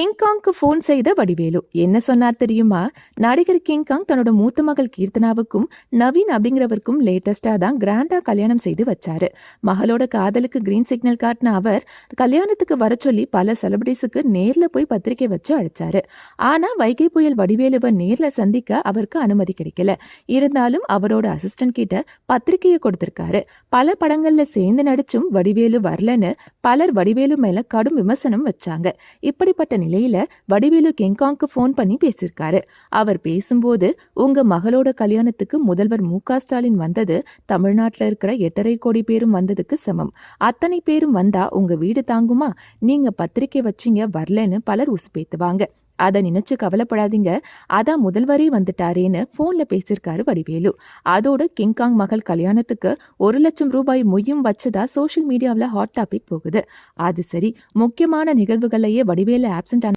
கிங்காங்க்கு phone செய்த வடிவேலு. என்ன சொன்னார் தெரியுமா? நடிகர் கிங்காங் தன்னோட மூத்த மகள் கீர்த்தனாவுக்கும் நவீன் அப்படிங்கிறவருக்கும் லேட்டஸ்டா தான் கிராண்டா கல்யாணம் செய்து வச்சாரு. மகளோட காதலுக்கு கிரீன் சிக்னல் காட்டின அவர் கல்யாணத்துக்கு வர சொல்லி பல செலிபிரிட்டிஸுக்கு நேர்ல போய் பத்திரிக்கை வச்சு அழைச்சாரு. ஆனா வைகை புயல் வடிவேலுவை நேர்ல சந்திக்க அவருக்கு அனுமதி கிடைக்கல. இருந்தாலும் அவரோட அசிஸ்டன்ட் கிட்ட பத்திரிகையை கொடுத்திருக்காரு. பல படங்கள்ல சேர்ந்து நடிச்சும் வடிவேலு வரலன்னு பலர் வடிவேலு மேல கடும் விமர்சனம் வச்சாங்க. இப்படிப்பட்ட நிலையில வடிவேலு கெங்காங்க்கு ஃபோன் பண்ணி பேசியிருக்காரு. அவர் பேசும்போது உங்க மகளோட கல்யாணத்துக்கு முதல்வர் மு ஸ்டாலின் வந்தது தமிழ்நாட்டுல இருக்கிற எட்டரை கோடி பேரும் வந்ததுக்கு சமம். அத்தனை பேரும் வந்தா உங்க வீடு தாங்குமா? நீங்க பத்திரிக்கை வச்சீங்க வரலன்னு பலர் உசுப்பேத்துவாங்க. அதை நினைச்சு கவலைப்படாதீங்க. அதான் முதல்வரே வந்துட்டாரேன்னு போன்ல பேசியிருக்காரு வடிவேலு. அதோட கிங்காங் மகள் கல்யாணத்துக்கு ஒரு லட்சம் ரூபாய் மொய்யும் வச்சதா சோஷியல் மீடியாவில் ஹாட் டாபிக் போகுது. அது சரி முக்கியமான நிகழ்வுகள்லயே வடிவேலு ஆப்சண்ட்